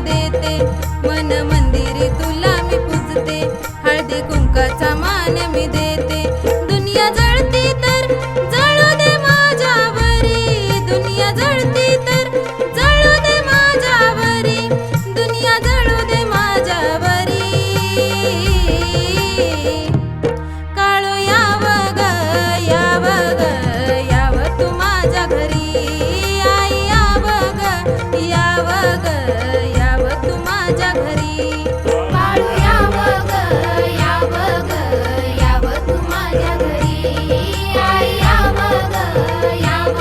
देते मन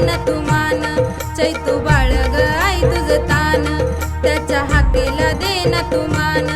न तू मान चैतू बाळग आई तुझ तान. त्याच्या हाकेला दे न तू मान